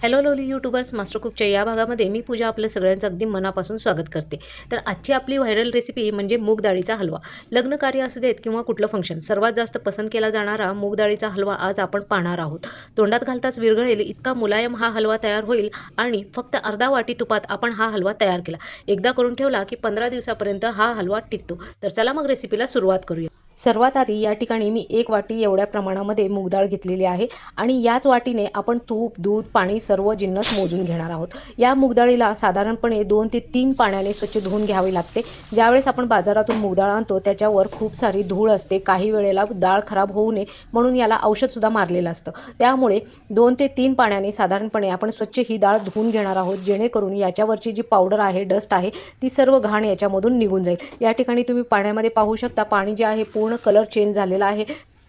Hello lovely YouTubers master कुकच्या या भागामध्ये मी पूजा आपलं सगळ्यांचं अगदी मनापासून स्वागत करते. तर आजची आपली व्हायरल रेसिपी म्हणजे मूग डाळीचा हलवा. लग्न कार्य असू देत किंवा कुठलं फंक्शन सर्वात जास्त पसंत केला जाणारा मूग डाळीचा हलवा आज आपण पाहणार आहोत. तोंडात घालताच विरघळेल इतका मुलायम हा हलवा तयार होईल आणि फक्त अर्धा वाटी तुपात आपण हा हलवा तयार केला. एकदा करून ठेवला की पंधरा दिवसापर्यंत हा हलवा टिकतो. तर चला मग रेसिपीला सुरुवात करूया. सर्वात आधी या ठिकाणी मी एक वाटी एवढ्या प्रमाणामध्ये मूगडाळ घेतलेली आहे आणि याच वाटीने आपण तूप दूध पाणी सर्व जिन्नस मोजून घेणार आहोत. या मूगडाळीला साधारणपणे दोन ते तीन पाण्याने स्वच्छ धुवून घ्यावे लागते. ज्यावेळेस आपण बाजारातून मूगडाळ आणतो त्याच्यावर खूप सारी धूळ असते. काही वेळेला डाळ खराब होऊ नये म्हणून याला औषधसुद्धा मारलेलं असतं. त्यामुळे दोन ते तीन पाण्याने साधारणपणे आपण स्वच्छ ही डाळ धुवून घेणार आहोत जेणेकरून याच्यावरची जी पावडर आहे डस्ट आहे ती सर्व घाण याच्यामधून निघून जाईल. या ठिकाणी तुम्ही पाण्यामध्ये पाहू शकता पाणी जे आहे पूर्ण कलर चेंज झालेला आहे.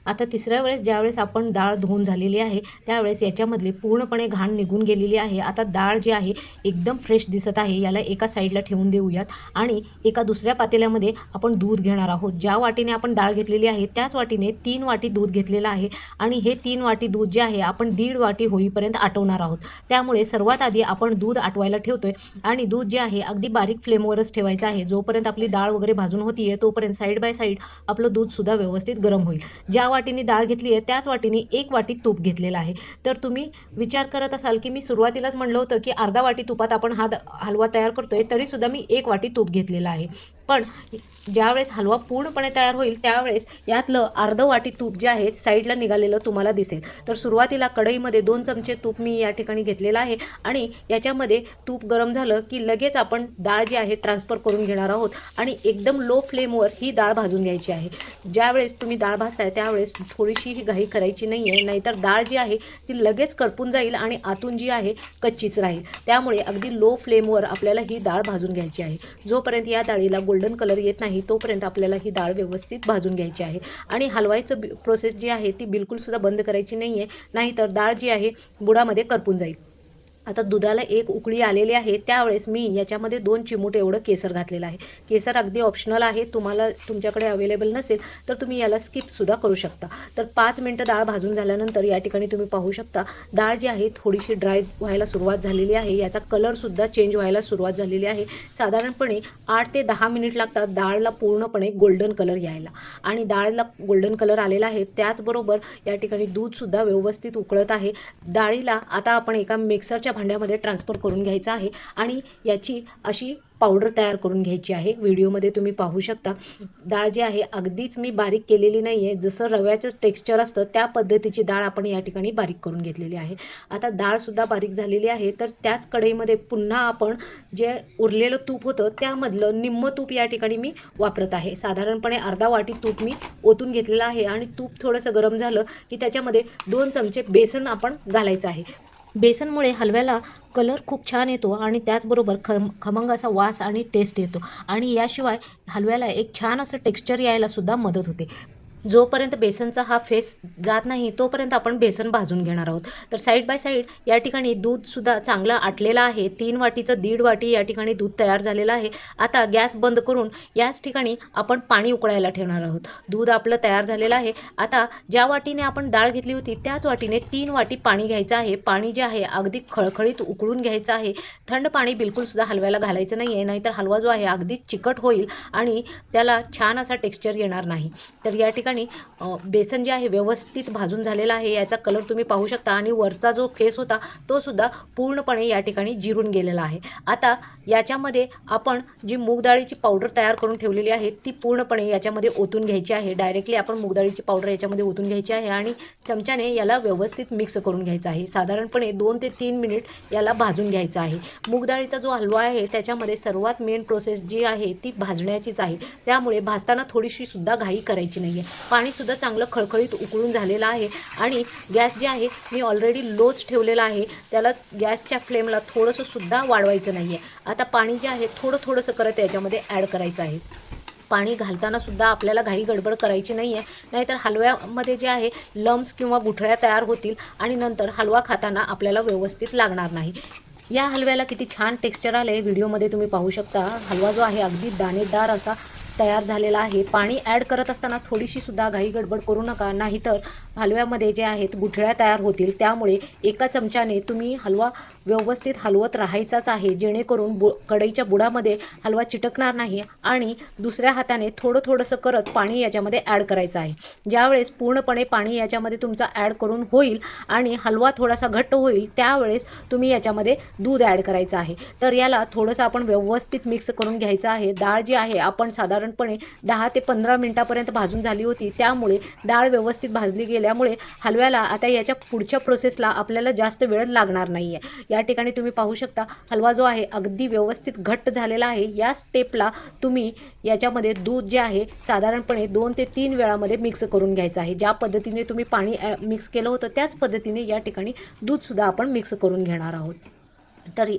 आता तिसऱ्या वेळेस ज्यावेळेस आपण डाळ धुवून झालेली आहे त्यावेळेस याच्यामधली पूर्णपणे घाण निघून गेलेली आहे. आता डाळ जी आहे एकदम फ्रेश दिसत आहे. याला एका साईडला ठेवून देऊयात. आणि एका दुसऱ्या पातेल्यामध्ये आपण दूध घेणार आहोत. ज्या वाटीने आपण डाळ घेतलेली आहे त्याच वाटीने तीन वाटी दूध घेतलेलं आहे. आणि हे तीन वाटी दूध जे आहे आपण दीड वाटी होईपर्यंत आटवणार आहोत. त्यामुळे सर्वात आधी आपण दूध आटवायला ठेवतोय. आणि दूध जे आहे अगदी बारीक फ्लेमवरच ठेवायचं आहे. जोपर्यंत आपली डाळ वगैरे भाजून होतीये तोपर्यंत साईड बाय साईड आपलं दूध सुद्धा व्यवस्थित गरम होईल. ज्या वाटीने डाळ घेतली आहे त्याच वाटीने एक वाटी तूप घेतलेला आहे. तर तुम्ही विचार करत असाल की मी सुरुवातीलाच म्हणलं होतं की अर्धा वाटी तुपात आपण हा हलवा तयार करतोय तरी सुद्धा मी एक वाटी तूप घेतलेला आहे. पण ज्यावेळेस हलवा पूर्णपणे तयार होईल त्यावेळेस यातलं अर्ध वाटी तूप जे आहे साईडला निघालेलं तुम्हाला दिसेल. तर सुरुवातीला कढईमध्ये दोन चमचे तूप मी या ठिकाणी घेतलेलं आहे आणि याच्यामध्ये तूप गरम झालं की लगेच आपण डाळ जी आहे ट्रान्सफर करून घेणार आहोत आणि एकदम लो फ्लेमवर ही डाळ भाजून घ्यायची आहे. ज्यावेळेस तुम्ही डाळ भाजताय त्यावेळेस थोडीशी ही घाई करायची नाही आहे नाहीतर डाळ जी आहे ती लगेच करपून जाईल आणि आतून जी आहे कच्चीच राहील. त्यामुळे अगदी लो फ्लेमवर आपल्याला ही डाळ भाजून घ्यायची आहे. जोपर्यंत या डाळीला गोल्डन कलर येत नाही तोपर्यंत आपल्याला ही डाळ व्यवस्थित भाजून घ्यायची आहे. आणि हलवायचं प्रोसेस जी आहे ती बिलकुलसुद्धा बंद करायची नाही आहे नाहीतर डाळ जी आहे बुडामध्ये करपून जाईल. आता दुधाला एक उकळी आलेली आहे त्यावेळेस मी याच्यामध्ये दोन चिमूट एवढं केसर घातलेलं आहे. केसर अगदी ऑप्शनल आहे तुम्हाला तुमच्याकडे अवेलेबल नसेल तर तुम्ही याला स्किपसुद्धा करू शकता. तर पाच मिनटं डाळ भाजून झाल्यानंतर या ठिकाणी तुम्ही पाहू शकता डाळ जी आहे थोडीशी ड्राय व्हायला सुरुवात झालेली आहे. याचा कलरसुद्धा चेंज व्हायला सुरुवात झालेली आहे. साधारणपणे आठ ते दहा मिनिट लागतात डाळला पूर्णपणे गोल्डन कलर यायला. आणि डाळला गोल्डन कलर आलेला आहे त्याचबरोबर या ठिकाणी दूधसुद्धा व्यवस्थित उकळत आहे. डाळीला आता आपण एका मिक्सरच्या भांड्यामध्ये ट्रान्सफर करून घ्यायचं आहे आणि याची अशी पावडर तयार करून घ्यायची आहे. व्हिडिओमध्ये तुम्ही पाहू शकता. डाळ जी आहे अगदीच मी बारीक केलेली नाही आहे जसं रव्याचं टेक्स्चर असतं त्या पद्धतीची डाळ आपण या ठिकाणी बारीक करून घेतलेली आहे. आता डाळसुद्धा बारीक झालेली आहे. तर त्याच कढईमध्ये पुन्हा आपण जे उरलेलं तूप होतं त्यामधलं निम्म तूप या ठिकाणी मी वापरत आहे. साधारणपणे अर्धा वाटी तूप मी ओतून घेतलेलं आहे आणि तूप थोडंसं गरम झालं की त्याच्यामध्ये दोन चमचे बेसन आपण घालायचं आहे. बेसनमुळे हलव्याला कलर खूप छान येतो आणि त्याचबरोबर खम खमंग असा वास आणि टेस्ट येतो. आणि याशिवाय हलव्याला एक छान असं टेक्स्चर यायला सुद्धा मदत होते. जोपर्यंत बेसनचा हा फेस जात नाही तोपर्यंत आपण बेसन भाजून घेणार आहोत. तर साईड बाय साईड या ठिकाणी दूधसुद्धा चांगलं आटलेलं आहे. तीन वाटीचं दीड वाटी या ठिकाणी दूध तयार झालेलं आहे. आता गॅस बंद करून याच ठिकाणी आपण पाणी उकळायला ठेवणार आहोत. दूध आपलं तयार झालेलं आहे. आता ज्या वाटीने आपण डाळ घेतली होती त्याच वाटीने तीन वाटी पाणी घ्यायचं आहे. पाणी जे आहे अगदी खळखळीत उकळून घ्यायचं आहे. थंड पाणी बिलकुलसुद्धा हलव्याला घालायचं नाही आहे नाहीतर हलवा जो आहे अगदी चिकट होईल आणि त्याला छान असा टेक्स्चर येणार नाही. तर या ठिकाणी ठिकाणी बेसन जे आहे व्यवस्थित भाजून झालेलं आहे याचा कलर तुम्ही पाहू शकता. आणि वरचा जो फेस होता तो सुद्धा पूर्णपणे या ठिकाणी जिरून गेलेला आहे. आता याच्यामध्ये आपण जी मूगडाळीची पावडर तयार करून ठेवलेली आहे ती पूर्णपणे याच्यामध्ये ओतून घ्यायची आहे. डायरेक्टली आपण मूगडाळीची पावडर याच्यामध्ये ओतून घ्यायची आहे आणि चमच्याने याला व्यवस्थित मिक्स करून घ्यायचं आहे. साधारणपणे दोन ते तीन मिनिट याला भाजून घ्यायचं आहे. मूगडाळीचा जो हलवा आहे त्याच्यामध्ये सर्वात मेन प्रोसेस जी आहे ती भाजण्याचीच आहे. त्यामुळे भाजताना थोडीशी सुद्धा घाई करायची नाही आहे पाणीसुद्धा चांगलं खळखळीत उकळून झालेलं आहे. आणि गॅस जे आहे मी ऑलरेडी लोच ठेवलेला आहे. त्याला गॅसच्या फ्लेमला थोडंसंसुद्धा वाढवायचं नाही आहे आता पाणी जे आहे थोडं थोडंसं करत याच्यामध्ये ॲड करायचं आहे. पाणी घालताना सुद्धा आपल्याला घाई गडबड करायची नाही आहे नाहीतर हलव्यामध्ये जे आहे लम्स किंवा गुठळ्या तयार होतील आणि नंतर हलवा खाताना आपल्याला व्यवस्थित लागणार नाही. या हलव्याला किती छान टेक्स्चर आलं आहे व्हिडिओमध्ये तुम्ही पाहू शकता. हलवा जो आहे अगदी दाणेदार असा तयार झालेला आहे. पाणी ॲड करत असताना थोडीशी सुद्धा घाई गडबड करू नका. नाहीतर हलव्यामध्ये जे आहेत गुठळ्या तयार होतील. त्यामुळे एका चमच्याने तुम्ही हलवा व्यवस्थित हलवत राहायचाच आहे. जेणेकरून बु कढईच्या बुडामध्ये हलवा चिटकणार नाही आणि दुसऱ्या हाताने थोडं थोडंसं करत पाणी याच्यामध्ये ॲड करायचं आहे. ज्यावेळेस पूर्णपणे पाणी याच्यामध्ये तुमचा ॲड करून होईल आणि हलवा थोडासा घट्ट होईल त्यावेळेस तुम्ही याच्यामध्ये दूध ॲड करायचं आहे. तर याला थोडंसं आपण व्यवस्थित मिक्स करून घ्यायचं आहे. डाळ जी आहे आपण साधारण साधारणपणे दहा ते पंधरा मिनटापर्यंत भाजून झाली होती. त्यामुळे डाळ व्यवस्थित भाजली गेल्यामुळे हलव्याला आता याच्या पुढच्या प्रोसेसला आपल्याला जास्त वेळ लागणार नाही आहे या ठिकाणी तुम्ही पाहू शकता हलवा जो आहे अगदी व्यवस्थित घट्ट झालेला आहे. या स्टेपला तुम्ही याच्यामध्ये दूध जे आहे साधारणपणे दोन ते तीन वेळामध्ये मिक्स करून घ्यायचं आहे. ज्या पद्धतीने तुम्ही पाणी मिक्स केलं होतं त्याच पद्धतीने या ठिकाणी दूधसुद्धा आपण मिक्स करून घेणार आहोत. तर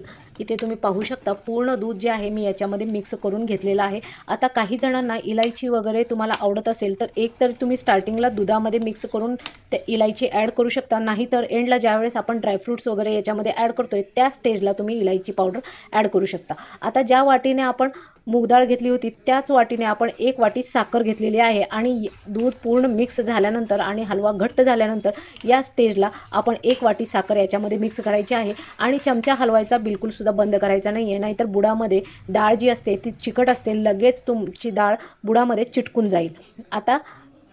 इथे तुम्ही पाहू शकता पूर्ण दूध जे आहे मी याच्यामध्ये मिक्स करून घेतलेलं आहे. आता काही जणांना इलायची वगैरे तुम्हाला आवडत असेल तर एक तर तुम्ही स्टार्टिंगला दुधामध्ये मिक्स करून ते इलायची ॲड करू शकता. नाही तर एंडला ज्यावेळेस आपण ड्रायफ्रूट्स वगैरे याच्यामध्ये ॲड करतोय त्या स्टेजला तुम्ही इलायची पावडर ॲड करू शकता. आता ज्या वाटीने आपण मूगडाळ घेतली होती त्याच वाटीने आपण एक वाटी साखर घेतलेली आहे आणि दूध पूर्ण मिक्स झाल्यानंतर आणि हलवा घट्ट झाल्यानंतर या स्टेजला आपण एक वाटी साखर याच्यामध्ये मिक्स करायची आहे आणि चमचा हलवायचा बिलकुलसुद्धा बंद करायचा नाही आहे नाहीतर बुडामध्ये डाळ जी असते ती चिकट असते लगेच तुमची डाळ बुडामध्ये चिटकून जाईल. आता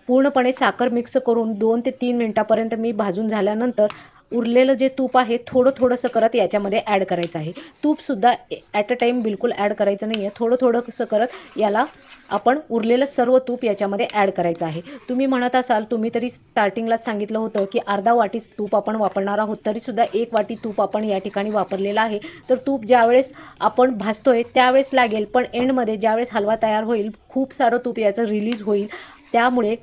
पूर्णपणे साखर मिक्स करून दोन ते तीन मिनटापर्यंत मी भाजून झाल्यानंतर उरलेलं जे तूप आहे थोडं थोडंसं करत याच्यामध्ये ॲड करायचं आहे. तूपसुद्धा ॲट अ टाईम बिलकुल ॲड करायचं नाही आहे थोडं थोडंसं करत याला आपण उरलेलं सर्व तूप याच्यामध्ये ॲड करायचं आहे. तुम्ही म्हणत असाल तुम्ही तरी स्टार्टिंगलाच सांगितलं होतं की अर्धा वाटीच तूप आपण वापरणार आहोत तरीसुद्धा एक वाटी तूप आपण या ठिकाणी वापरलेलं आहे. तर तूप ज्यावेळेस आपण भाजतोय त्यावेळेस लागेल पण एंडमध्ये ज्यावेळेस हलवा तयार होईल खूप सारं तूप याचं रिलीज होईल. त्यामुळे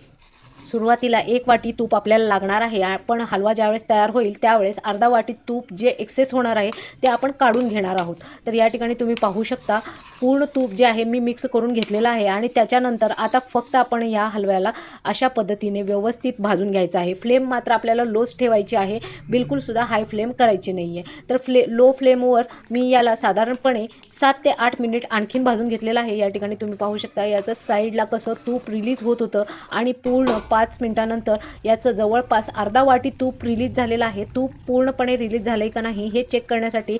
सुरुवातीला एक वाटी तूप आपल्याला लागणार आहे. पण हलवा ज्यावेळेस तयार होईल त्यावेळेस अर्धा वाटी तूप जे एक्सेस होणार आहे ते आपण काढून घेणार आहोत. तर या ठिकाणी तुम्ही पाहू शकता पूर्ण तूप जे आहे मी मिक्स करून घेतलेलं आहे आणि त्याच्यानंतर आता फक्त आपण या हलव्याला अशा पद्धतीने व्यवस्थित भाजून घ्यायचं आहे. फ्लेम मात्र आपल्याला लोच ठेवायची आहे. बिलकुलसुद्धा हाय फ्लेम करायची नाही आहे तर फ्ले लो फ्लेमवर मी याला साधारणपणे सात ते आठ मिनिट आणखीन भाजून घेतलेलं आहे. या ठिकाणी तुम्ही पाहू शकता याचं साईडला कसं तूप रिलीज होत होतं आणि पूर्ण पाच मिनटानंतर याचं जवळपास अर्धा वाटी तूप रिलीज झालेलं आहे. तूप पूर्णपणे रिलीज झालं आहे का नाही हे चेक करण्यासाठी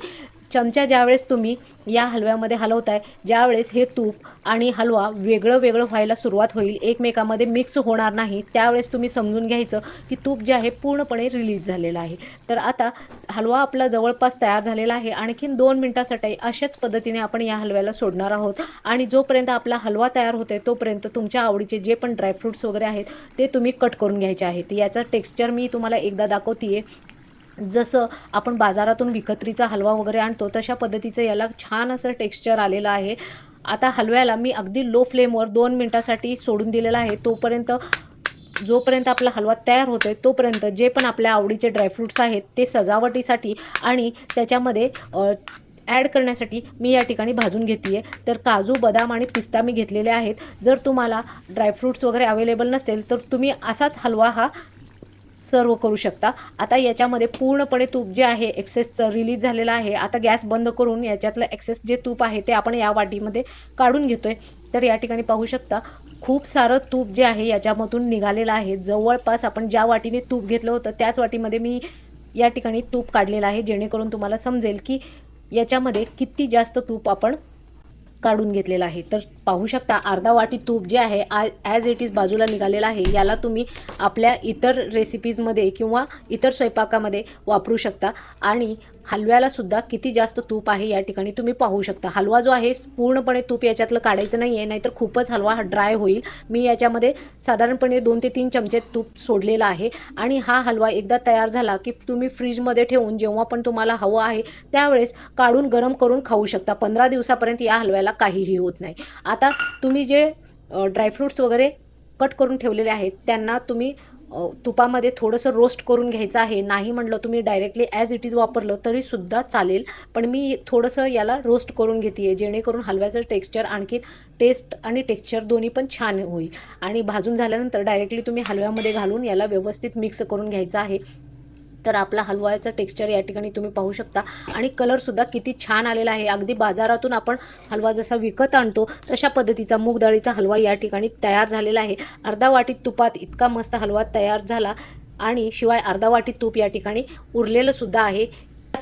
चमचा ज्यावेळेस तुम्ही या हलव्यामध्ये हलवताय ज्यावेळेस हे तूप आणि हलवा वेगळं वेगळं व्हायला सुरुवात होईल एकमेकामध्ये मिक्स होणार नाही त्यावेळेस तुम्ही समजून घ्यायचं की तूप जे आहे पूर्णपणे रिलीज झालेलं आहे. तर आता हलवा आपला जवळपास तयार झालेला आहे आणखीन दोन मिनटासाठी अशाच पद्धतीने आपण या हलव्याला सोडणार आहोत. आणि जोपर्यंत आपला हलवा तयार होतोय तोपर्यंत तुमच्या आवडीचे जे पण ड्रायफ्रुट्स वगैरे आहेत ते तुम्ही कट करून घ्यायचे आहेत. याचं टेक्स्चर मी तुम्हाला एकदा दाखवते जसं आपण बाजारातून विकत्रीचा हलवा वगैरे आणतो तशा पद्धतीचं याला छान असं टेक्स्चर आलेलं आहे. आता हलव्याला मी अगदी लो फ्लेमवर दोन मिनटासाठी सोडून दिलेला आहे. तोपर्यंत जोपर्यंत आपला हलवा तयार होतो आहे तोपर्यंत जे पण आपल्या आवडीचे ड्रायफ्रुट्स आहेत ते सजावटीसाठी आणि त्याच्यामध्ये ॲड करण्यासाठी मी या ठिकाणी भाजून घेते आहे तर काजू बदाम आणि पिस्ता मी घेतलेले आहेत. जर तुम्हाला ड्रायफ्रुट्स वगैरे अवेलेबल नसेल तर तुम्ही असाच हलवा हा सर्व करू शकता. आता याच्यामध्ये पूर्णपणे तूप जे आहे एक्सेस रिलीज झालेलं आहे. आता गॅस बंद करून याच्यातलं एक्सेस जे तूप आहे ते आपण या वाटीमध्ये काढून घेतोय. तर या ठिकाणी पाहू शकता खूप सारं तूप जे आहे याच्यामधून निघालेलं आहे. जवळपास आपण ज्या वाटीने तूप घेतलं होतं त्याच वाटीमध्ये मी या ठिकाणी तूप काढलेलं आहे जेणेकरून तुम्हाला समजेल की याच्यामध्ये किती जास्त तूप आपण काढून घेतलेला आहे. तर पाहू शकता अर्धा वाटी तूप जे आहे आ ॲज इट इज बाजूला निघालेलं आहे याला तुम्ही आपल्या इतर रेसिपीजमध्ये किंवा इतर स्वयंपाकामध्ये वापरू शकता. आणि हलव्याला सुद्धा किती जास्त तूप आहे या ठिकाणी तुम्ही पाहू शकता. हलवा जो आहे पूर्णपणे तूप याच्यातलं काढायचं नाही आहे नाहीतर खूपच हलवा हा ड्राय होईल. मी याच्यामध्ये साधारणपणे दोन ते तीन चमचे तूप सोडलेलं आहे. आणि हा हलवा एकदा तयार झाला की तुम्ही फ्रीजमध्ये ठेवून जेव्हा पण तुम्हाला हवं आहे त्यावेळेस काढून गरम करून खाऊ शकता. पंधरा दिवसापर्यंत या हलव्याला काहीही होत नाही. आता तुम्ही जे ड्रायफ्रूट्स वगैरे कट करून ठेवलेले आहेत त्यांना तुम्ही तुपामध्ये थोडंसं रोस्ट करून घ्यायचं आहे. नाही म्हटलं तुम्ही डायरेक्टली ॲज इट इज वापरलं तरीसुद्धा चालेल. पण मी थोडंसं याला रोस्ट करून घेते आहे जेणेकरून हलव्याचं टेक्स्चर आणखी टेस्ट आणि टेक्स्चर दोन्ही पण छान होईल. आणि भाजून झाल्यानंतर डायरेक्टली तुम्ही हलव्यामध्ये घालून याला व्यवस्थित मिक्स करून घ्यायचं आहे. तर आपला हलवायचं टेक्स्चर या ठिकाणी तुम्ही पाहू शकता. आणि कलरसुद्धा किती छान आलेला आहे. अगदी बाजारातून आपण हलवा जसा विकत आणतो तशा पद्धतीचा मूग डाळीचा हलवा या ठिकाणी तयार झालेला आहे. अर्धा वाटीत तुपात इतका मस्त हलवा तयार झाला आणि शिवाय अर्धा वाटी तूप या ठिकाणी उरलेलं सुद्धा आहे.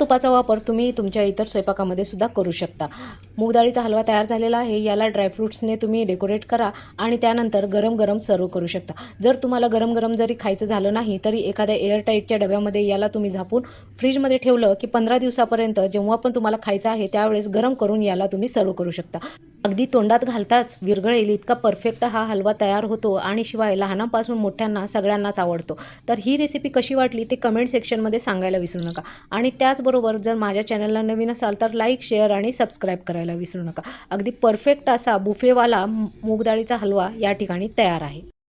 तुपाचा वापर तुम्ही तुमच्या इतर स्वयंपाकामध्ये सुद्धा करू शकता. मूगडाळीचा हलवा तयार झालेला आहे याला ड्रायफ्रूट्सने तुम्ही डेकोरेट करा आणि त्यानंतर गरम गरम सर्व करू शकता. जर तुम्हाला गरम गरम जरी खायचं झालं नाही तरी एखाद्या एअरटाईटच्या डब्यामध्ये याला तुम्ही झापून फ्रीजमध्ये ठेवलं की पंधरा दिवसापर्यंत जेव्हा पण तुम्हाला खायचं आहे त्यावेळेस गरम करून याला तुम्ही सर्व करू शकता. अगदी तोंडात घालताच विरघळेल इतका परफेक्ट हा हलवा तयार होतो आणि शिवाय लहानापासून मोठ्यांना सगळ्यांनाच आवडतो. तर ही रेसिपी कशी वाटली ते कमेंट सेक्शनमध्ये सांगायला विसरू नका. आणि त्याचबरोबर जर माझ्या चॅनलला नवीन असाल तर लाईक शेअर आणि सबस्क्राईब करायला विसरू नका. अगदी परफेक्ट असा बुफेवाला मूगडाळीचा हलवा या ठिकाणी तयार आहे.